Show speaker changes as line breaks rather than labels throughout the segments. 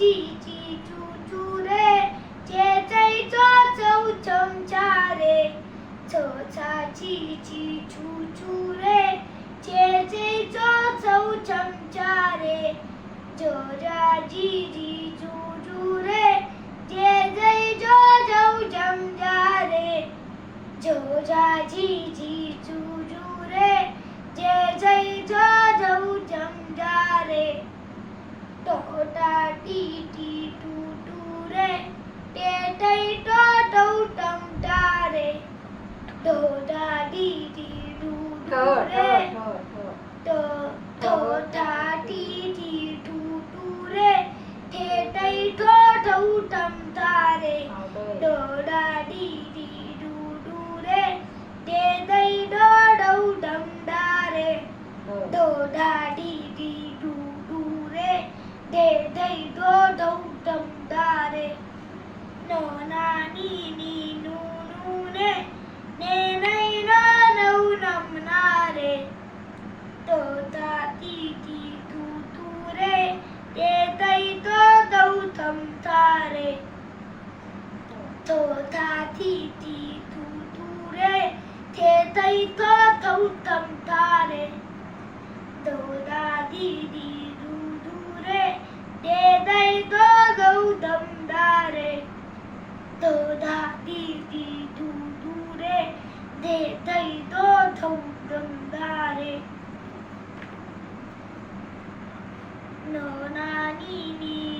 ચી ચી ચુ ચુ રે જે જઈ જો ચૌ ચમ ચારે છો છા ચી ચી ચુ ચુ રે જે જઈ જો ચૌ ચમ ચારે જો રા જી જી જુ જુ રે જે જઈ જો જૌ જમ જારે જો રા જી જી જુ જુ રે જે જઈ જો જૌ જમ જારે ટોટા đồ đa đi đi đu đu rê tờ thổ ta đi đi đu đu rê thế đây thơ thấu tâm ta rê đồ đa đi đi đu đu rê thế đây đó đâu tâm ta rê đồ đa đi đi đu đu rê thế đây đó đâu tâm ta rê nó na ni ni cantare tota ti ti tu re te tai ta tau cantare do da di di du du re de dai do do dam dare da di di du du re de dai do thau dam dare no na ni ni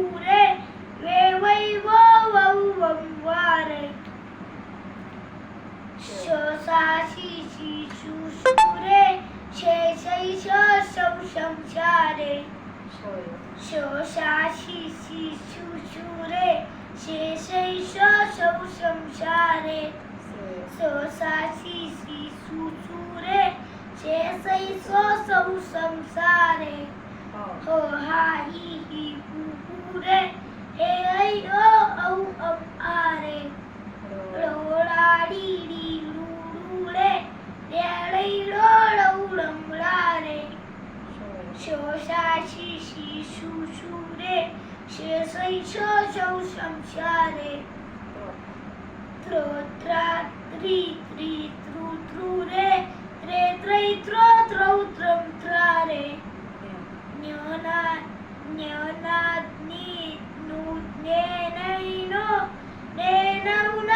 ಊರೇ ವೈವೋ ವಾರೆ ಶೋಸಾಸಿ ಶಿಶುಶೂರೆ ಶೇಷೈ ಶೋಷಂ ಸಂಸಾರೆ ಶೋಷಾಸಿ ಶಿಶುಶೂರೆ ಶೇಷೈ ಶೋಷೌ ಸಂಸಾರೆ ಶೋಷಾಸಿ ಶಿಶುಶೂರೆ ಶೇಷೈ ಶೋಷೌ ಸಂಸಾರೆ hai hi bucure he ai o au am are lo la di di lu lu le le ai lo lo lam la re sho sa shi shi su su re she sai sho sho sam sha re tro tra tri tri tru tru re tre tre tro tro tram tra re నేను నేనైనా నేనవును